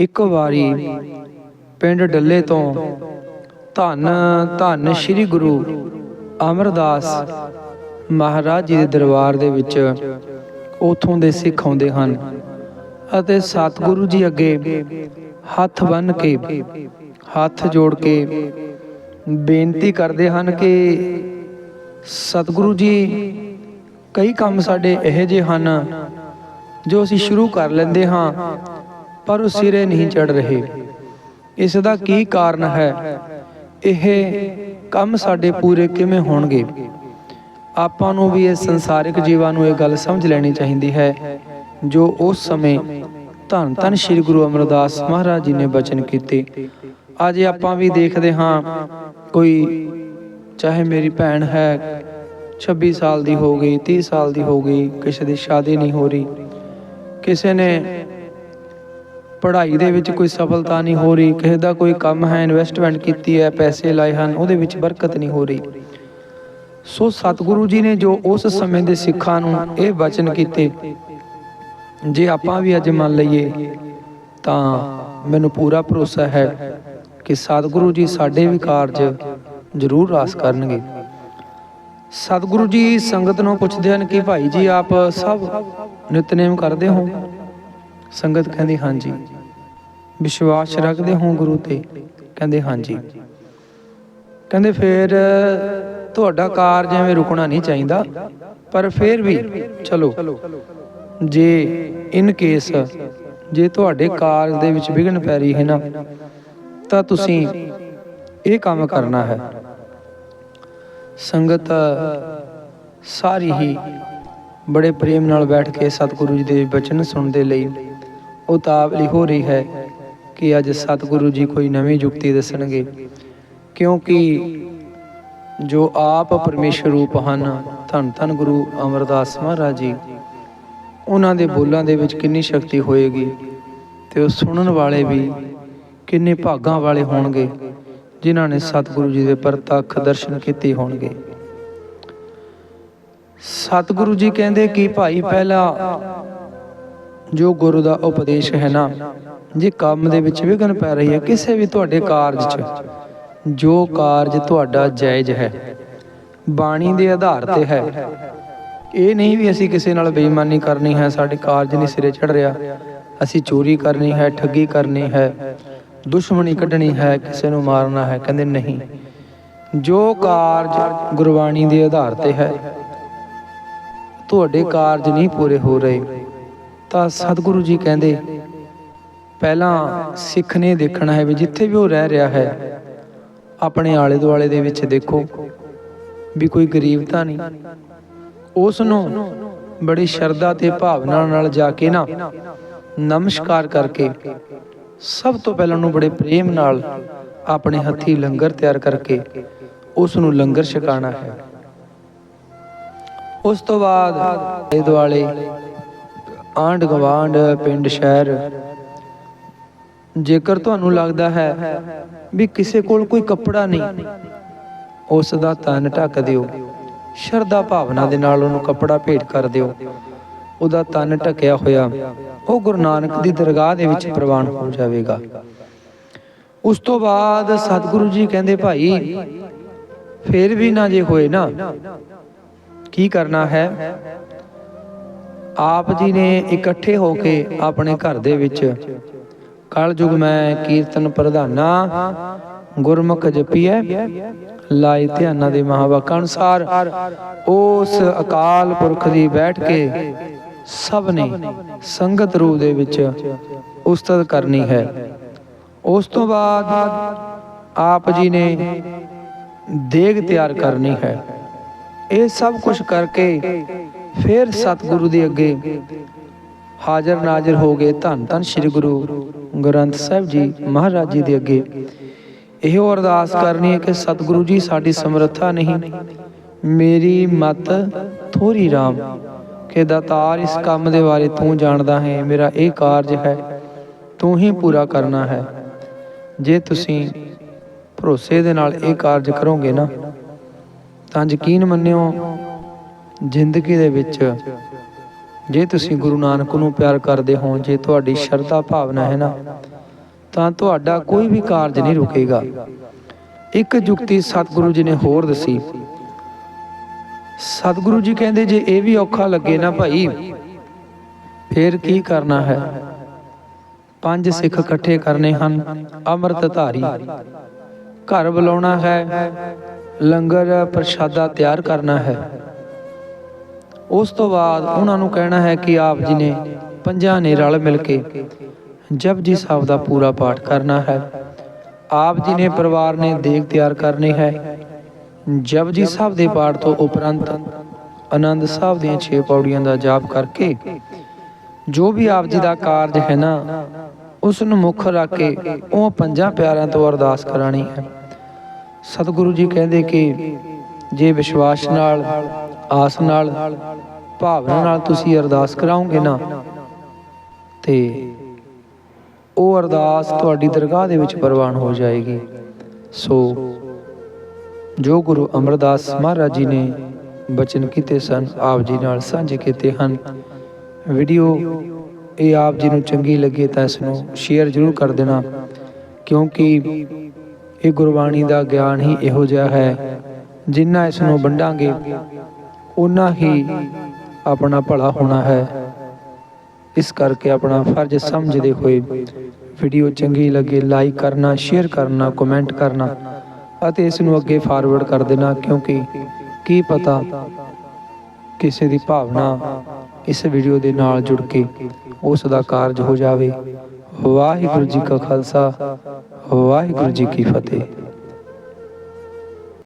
ਇੱਕ ਵਾਰੀ ਪਿੰਡ ਡੱਲੇ ਤੋਂ ਧੰਨ ਧੰਨ ਸ੍ਰੀ ਗੁਰੂ ਅਮਰਦਾਸ ਮਹਾਰਾਜ ਜੀ ਦੇ ਦਰਬਾਰ ਦੇ ਵਿੱਚ ਉਥੋਂ ਦੇ ਸਿੱਖ ਆਉਂਦੇ ਹਨ ਅਤੇ ਸਤਿਗੁਰੂ ਜੀ ਅੱਗੇ ਹੱਥ ਬੰਨ ਕੇ, ਹੱਥ ਜੋੜ ਕੇ ਬੇਨਤੀ ਕਰਦੇ ਹਨ ਕਿ ਸਤਿਗੁਰੂ ਜੀ, ਕਈ ਕੰਮ ਸਾਡੇ ਇਹੋ ਜਿਹੇ ਹਨ ਜੋ ਅਸੀਂ ਸ਼ੁਰੂ ਕਰ ਲੈਂਦੇ ਹਾਂ ਪਰ ਉਹ ਸਿਰੇ ਨਹੀਂ ਚੜ ਰਹੇ। ਇਸ ਦਾ ਕੀ ਕਾਰਨ ਹੈ? ਇਹ ਕੰਮ ਸਾਡੇ ਪੂਰੇ ਕਿਵੇਂ ਹੋਣਗੇ? ਆਪਾਂ ਨੂੰ ਵੀ ਇਹ ਸੰਸਾਰਿਕ ਜੀਵਾਂ ਨੂੰ ਇਹ ਗੱਲ ਸਮਝ ਲੈਣੀ ਚਾਹੀਦੀ ਹੈ, ਜੋ ਉਸ ਸਮੇਂ ਧੰਨ ਧੰਨ ਸ੍ਰੀ ਗੁਰੂ ਅਮਰਦਾਸ ਮਹਾਰਾਜ ਜੀ ਨੇ ਬਚਨ ਕੀਤੇ। ਅੱਜ ਆਪਾਂ ਵੀ ਦੇਖਦੇ ਹਾਂ, ਕੋਈ ਚਾਹੇ ਮੇਰੀ ਭੈਣ ਹੈ 26 ਸਾਲ ਦੀ ਹੋ ਗਈ 30 ਸਾਲ ਦੀ ਹੋ ਗਈ, ਕਿਸੇ ਦੀ ਸ਼ਾਦੀ ਨਹੀਂ ਹੋ ਰਹੀ, ਕਿਸੇ ਨੇ ਪੜ੍ਹਾਈ ਦੇ ਵਿੱਚ ਕੋਈ ਸਫਲਤਾ ਨਹੀਂ ਹੋ ਰਹੀ, ਕਿਸੇ ਦਾ ਕੋਈ ਕੰਮ ਹੈ ਇਨਵੈਸਟਮੈਂਟ ਕੀਤੀ ਹੈ, ਪੈਸੇ ਲਾਏ ਹਨ, ਉਹਦੇ ਵਿੱਚ ਬਰਕਤ ਨਹੀਂ ਹੋ ਰਹੀ। ਸੋ ਸਤਿਗੁਰੂ ਜੀ ਨੇ ਜੋ ਉਸ ਸਮੇਂ ਦੇ ਸਿੱਖਾਂ ਨੂੰ ਇਹ ਵਚਨ ਕੀਤੇ, ਜੇ ਆਪਾਂ ਵੀ ਅੱਜ ਮੰਨ ਲਈਏ, ਤਾਂ ਮੈਨੂੰ ਪੂਰਾ ਭਰੋਸਾ ਹੈ ਕਿ ਸਤਿਗੁਰੂ ਜੀ ਸਾਡੇ ਵੀ ਕਾਰਜ ਜ਼ਰੂਰ ਰਾਸ ਕਰਨਗੇ। ਸਤਿਗੁਰੂ ਜੀ ਸੰਗਤ ਨੂੰ ਪੁੱਛਦੇ ਹਨ ਕਿ ਭਾਈ ਜੀ, ਆਪ ਸਭ ਨਿਤਨੇਮ ਕਰਦੇ ਹੋ? ਸੰਗਤ ਕਹਿੰਦੀ ਹਾਂਜੀ। ਵਿਸ਼ਵਾਸ ਰੱਖਦੇ ਹੋ ਗੁਰੂ ਤੇ, ਕਹਿੰਦੇ ਹਾਂਜੀ। ਕਹਿੰਦੇ ਫਿਰ ਤੁਹਾਡਾ ਕਾਰਜ ਐਵੇਂ ਰੁਕਣਾ ਨਹੀਂ ਚਾਹੀਦਾ, ਪਰ ਫਿਰ ਵੀ ਚਲੋ, ਜੇ ਇਨ ਕੇਸ, ਜੇ ਤੁਹਾਡੇ ਕਾਰਜ ਦੇ ਵਿੱਚ ਵਿਘਨ ਪੈ ਰਹੀ ਹੈ ਨਾ, ਤਾਂ ਤੁਸੀਂ ਇਹ ਕੰਮ ਕਰਨਾ ਹੈ। ਸੰਗਤ ਸਾਰੀ ਹੀ ਬੜੇ ਪ੍ਰੇਮ ਨਾਲ ਬੈਠ ਕੇ ਸਤਿਗੁਰੂ ਜੀ ਦੇ ਬਚਨ ਸੁਣਦੇ ਲਈ ਉਤਾਵਲੀ ਹੋ ਰਹੀ ਹੈ ਕਿ ਅੱਜ ਸਤਿਗੁਰੂ ਜੀ ਕੋਈ ਨਵੀਂ ਯੁਕਤੀ ਦੱਸਣਗੇ। ਕਿਉਂਕਿ ਜੋ ਆਪ ਪਰਮੇਸ਼ਰ ਰੂਪ ਹਨ, ਧੰਨ ਧੰਨ ਗੁਰੂ ਅਮਰਦਾਸ ਮਹਾਰਾਜ ਜੀ, ਉਹਨਾਂ ਦੇ ਬੋਲਾਂ ਦੇ ਵਿੱਚ ਕਿੰਨੀ ਸ਼ਕਤੀ ਹੋਏਗੀ ਤੇ ਉਹ ਸੁਣਨ ਵਾਲੇ ਵੀ ਕਿੰਨੇ ਭਾਗਾਂ ਵਾਲੇ ਹੋਣਗੇ, ਜਿਨ੍ਹਾਂ ਨੇ ਸਤਿਗੁਰੂ ਜੀ ਦੇ ਪ੍ਰਤੱਖ ਦਰਸ਼ਨ ਕੀਤੇ ਹੋਣਗੇ। ਸਤਿਗੁਰੂ ਜੀ ਕਹਿੰਦੇ ਕਿ ਭਾਈ ਪਹਿਲਾ ਜੋ ਗੁਰੂ ਦਾ ਉਪਦੇਸ਼ ਹੈ ਨਾ, ਜੇ ਕੰਮ ਦੇ ਵਿੱਚ ਵਿਘਨ ਪੈ ਰਹੀ ਹੈ, ਕਿਸੇ ਵੀ ਤੁਹਾਡੇ ਕਾਰਜ 'ਚ, ਜੋ ਕਾਰਜ ਤੁਹਾਡਾ ਜਾਇਜ਼ ਹੈ, ਬਾਣੀ ਦੇ ਆਧਾਰ ਤੇ ਹੈ। ਇਹ ਨਹੀਂ ਵੀ ਅਸੀਂ ਕਿਸੇ ਨਾਲ ਬੇਈਮਾਨੀ ਕਰਨੀ ਹੈ, ਸਾਡੇ ਕਾਰਜ ਨਹੀਂ ਸਿਰੇ ਚੜ ਰਿਹਾ, ਅਸੀਂ ਚੋਰੀ ਕਰਨੀ ਹੈ, ਠੱਗੀ ਕਰਨੀ ਹੈ, ਦੁਸ਼ਮਣੀ ਕੱਢਣੀ ਹੈ, ਕਿਸੇ ਨੂੰ ਮਾਰਨਾ ਹੈ, ਕਹਿੰਦੇ ਨਹੀਂ। ਜੋ ਕਾਰਜ ਗੁਰਬਾਣੀ ਦੇ ਆਧਾਰ ਤੇ ਹੈ, ਤੁਹਾਡੇ ਕਾਰਜ ਨਹੀਂ ਪੂਰੇ ਹੋ ਰਹੇ। ਤਾਂ ਸਤਿਗੁਰੂ ਜੀ ਕਹਿੰਦੇ, ਪਹਿਲਾਂ ਸਿੱਖ ਨੇ ਦੇਖਣਾ ਹੈ ਵੀ ਜਿੱਥੇ ਵੀ ਉਹ ਰਹਿ ਰਿਹਾ ਹੈ, ਆਪਣੇ ਆਲੇ ਦੁਆਲੇ ਦੇ ਵਿੱਚ ਦੇਖੋ ਵੀ ਕੋਈ ਗਰੀਬ ਤਾਂ ਨਹੀਂ। ਉਸ ਨੂੰ ਬੜੀ ਸ਼ਰਧਾ ਤੇ ਭਾਵਨਾ ਨਾਲ ਜਾ ਕੇ ਨਾ ਨਮਸਕਾਰ ਕਰਕੇ ਸਭ ਤੋਂ ਪਹਿਲਾਂ ਉਹਨੂੰ ਬੜੇ ਪ੍ਰੇਮ ਨਾਲ ਆਪਣੇ ਹੱਥੀ ਲੰਗਰ ਤਿਆਰ ਕਰਕੇ ਉਸ ਨੂੰ ਲੰਗਰ ਛਕਾਣਾ ਹੈ। ਉਸ ਤੋਂ ਬਾਅਦ ਆਲੇ ਦੁਆਲੇ ਆਂਢ ਗਵਾਂਢ ਪਿੰਡ, ਸ਼ਹਿਰ। ਜੇਕਰ ਤੁਹਾਨੂੰ ਲੱਗਦਾ ਹੈ ਵੀ ਕਿਸੇ ਕੋਲ ਕੋਈ ਕੱਪੜਾ ਨਹੀਂ, ਉਸ ਦਾ ਤਨ ਢੱਕ ਦਿਓ। ਸ਼ਰਧਾ ਭਾਵਨਾ ਦੇ ਨਾਲ ਉਹਨੂੰ ਕੱਪੜਾ ਭੇਟ ਕਰ ਦਿਓ। ਉਹਦਾ ਤਨ ਢਕਿਆ ਹੋਇਆ ਉਹ ਗੁਰੂ ਨਾਨਕ ਦੀ ਦਰਗਾਹ ਦੇ ਵਿੱਚ ਪ੍ਰਵਾਨ ਹੋ ਜਾਵੇਗਾ। ਉਸ ਤੋਂ ਬਾਅਦ ਸਤਿਗੁਰੂ ਜੀ ਕਹਿੰਦੇ, ਭਾਈ, ਫੇਰ ਵੀ ਨਾ ਜੇ ਹੋਏ ਨਾ, ਕੀ ਕਰਨਾ ਹੈ? ਆਪ ਜੀ ਨੇ ਇਕੱਠੇ ਹੋ ਕੇ ਆਪਣੇ ਘਰ ਦੇ ਵਿੱਚ ਕਲਯੁਗ ਮੈਂ ਕੀਰਤਨ ਪ੍ਰਧਾਨਾ, ਗੁਰਮੁਖ ਜਪੀਐ ਲਾਇ ਧਿਆਨਾਂ ਦੇ ਮਹਾਵਾਕਾਂ ਅਨੁਸਾਰ ਉਸ ਅਕਾਲ ਪੁਰਖ ਦੀ ਬੈਠ ਕੇ ਸਭ ਨੇ ਸੰਗਤ ਰੂਪ ਦੇ ਵਿੱਚ ਉਸਤਤ ਕਰਨੀ ਹੈ। ਉਸ ਤੋਂ ਬਾਅਦ ਆਪ ਜੀ ਨੇ ਦੇਗ ਤਿਆਰ ਕਰਨੀ ਹੈ। ਇਹ ਸਭ ਕੁਝ ਕਰਕੇ ਫਿਰ ਸਤਿਗੁਰੂ ਦੇ ਅੱਗੇ ਹਾਜ਼ਰ ਨਾਜ਼ਰ ਹੋ ਗਏ ਧੰਨ ਧੰਨ ਸ੍ਰੀ ਗੁਰੂ ਗ੍ਰੰਥ ਸਾਹਿਬ ਜੀ ਮਹਾਰਾਜ ਜੀ ਦੇ ਅੱਗੇ। ਇਹੋ ਅਰਦਾਸ ਕਰਨੀ ਹੈ ਕਿ ਸਤਿਗੁਰੂ ਜੀ ਸਾਡੀ ਸਮਰੱਥਾ ਨਹੀਂ, ਮੇਰੀ ਮਤ ਥੋੜੀ RAM ਕਿ ਦਾਤਾਰ ਇਸ ਕੰਮ ਦੇ ਬਾਰੇ ਤੂੰ ਜਾਣਦਾ ਹੈ, ਮੇਰਾ ਇਹ ਕਾਰਜ ਹੈ, ਤੂੰ ਹੀ ਪੂਰਾ ਕਰਨਾ ਹੈ। ਜੇ ਤੁਸੀਂ ਭਰੋਸੇ ਦੇ ਨਾਲ ਇਹ ਕਾਰਜ ਕਰੋਗੇ ਨਾ, ਤਾਂ ਯਕੀਨ ਮੰਨਿਓ ਜ਼ਿੰਦਗੀ ਦੇ ਵਿੱਚ ਜੇ ਤੁਸੀਂ ਗੁਰੂ ਨਾਨਕ ਨੂੰ ਪਿਆਰ ਕਰਦੇ ਹੋ, ਜੇ ਤੁਹਾਡੀ ਸ਼ਰਧਾ ਭਾਵਨਾ ਹੈ ਨਾ, ਤਾਂ ਤੁਹਾਡਾ ਕੋਈ ਵੀ ਕਾਰਜ ਨਹੀਂ ਰੁਕੇਗਾ। ਇੱਕ ਜੁਗਤੀ ਸਤਿਗੁਰੂ ਜੀ ਨੇ ਹੋਰ ਦੱਸੀ। ਸਤਿਗੁਰੂ ਜੀ ਕਹਿੰਦੇ, ਜੇ ਇਹ ਵੀ ਔਖਾ ਲੱਗੇ ਨਾ ਭਾਈ, ਫੇਰ ਕੀ ਕਰਨਾ ਹੈ? ਪੰਜ ਸਿੱਖ ਇਕੱਠੇ ਕਰਨੇ ਹਨ, ਅੰਮ੍ਰਿਤ ਧਾਰੀ। ਘਰ ਬੁਲਾਉਣਾ ਹੈ, ਲੰਗਰ ਪ੍ਰਸ਼ਾਦਾ ਤਿਆਰ ਕਰਨਾ ਹੈ। ਉਸ ਤੋਂ ਬਾਅਦ ਉਹਨਾਂ ਨੂੰ ਕਹਿਣਾ ਹੈ ਕਿ ਆਪ ਜੀ ਨੇ ਪੰਜਾਂ ਨੇ ਰਲ ਮਿਲ ਕੇ ਜਪਜੀ ਸਾਹਿਬ ਦਾ ਪੂਰਾ ਪਾਠ ਕਰਨਾ ਹੈ। ਆਪ ਜੀ ਨੇ ਪਰਿਵਾਰ ਨੇ ਦੇਗ ਤਿਆਰ ਕਰਨੀ ਹੈ। ਜਪਜੀ ਸਾਹਿਬ ਦੇ ਪਾਠ ਤੋਂ ਉਪਰੰਤ ਆਨੰਦ ਸਾਹਿਬ ਦੀਆਂ 6 ਪੌੜੀਆਂ ਦਾ ਜਾਪ ਕਰਕੇ ਜੋ ਵੀ ਆਪ ਜੀ ਦਾ ਕਾਰਜ ਹੈ ਨਾ, ਉਸ ਨੂੰ ਮੁੱਖ ਰੱਖ ਕੇ ਉਹ ਪੰਜਾਂ ਪਿਆਰਿਆਂ ਤੋਂ ਅਰਦਾਸ ਕਰਾਣੀ ਹੈ। ਸਤਿਗੁਰੂ ਜੀ ਕਹਿੰਦੇ ਕਿ ਜੇ ਵਿਸ਼ਵਾਸ ਨਾਲ ਆਸ ਨਾਲ, ਭਾਵਨਾ ਨਾਲ ਤੁਸੀਂ ਅਰਦਾਸ ਕਰਾਓਗੇ ਨਾ? ਤੇ ਉਹ ਅਰਦਾਸ ਤੁਹਾਡੀ ਦਰਗਾਹ ਦੇ ਵਿੱਚ ਪ੍ਰਵਾਨ ਹੋ ਜਾਏਗੀ। ਸੋ ਜੋ ਗੁਰੂ ਅਮਰਦਾਸ ਮਹਾਰਾਜ ਜੀ ਨੇ ਬਚਨ ਕੀਤੇ ਸਨ, ਆਪ ਜੀ ਨਾਲ ਸਾਂਝੇ ਕੀਤੇ ਹਨ। ਵੀਡੀਓ ਇਹ ਆਪ ਜੀ ਨੂੰ ਚੰਗੀ ਲੱਗੇ ਤਾਂ ਇਸ ਨੂੰ ਸ਼ੇਅਰ ਜ਼ਰੂਰ ਕਰ ਦੇਣਾ, ਕਿਉਂਕਿ ਇਹ ਗੁਰਬਾਣੀ ਦਾ ਗਿਆਨ ਹੀ ਇਹੋ ਜਿਹਾ ਹੈ, ਜਿੰਨਾ ਇਸ ਨੂੰ ਵੰਡਾਂਗੇ ਉਨਾ ਹੀ ਆਪਣਾ ਭਲਾ ਹੋਣਾ ਹੈ। ਇਸ ਕਰਕੇ ਆਪਣਾ ਫਰਜ਼ ਸਮਝਦੇ ਹੋਏ ਵੀਡੀਓ ਚੰਗੀ ਲੱਗੇ ਲਾਈਕ ਕਰਨਾ ਸ਼ੇਅਰ ਕਰਨਾ ਕਮੈਂਟ ਕਰਨਾ ਅਤੇ ਇਸ ਨੂੰ ਅੱਗੇ ਫਾਰਵਰਡ ਕਰ ਦੇਣਾ ਕਿਉਂਕਿ ਕੀ ਪਤਾ ਕਿਸੇ ਦੀ ਭਾਵਨਾ ਇਸ ਵੀਡੀਓ ਦੇ ਨਾਲ ਜੁੜ ਕੇ ਉਸ ਦਾ ਕਾਰਜ ਹੋ ਜਾਵੇ। ਵਾਹਿਗੁਰੂ ਜੀ ਕਾ ਖਾਲਸਾ, ਵਾਹਿਗੁਰੂ ਜੀ ਕੀ ਫਤਿਹ।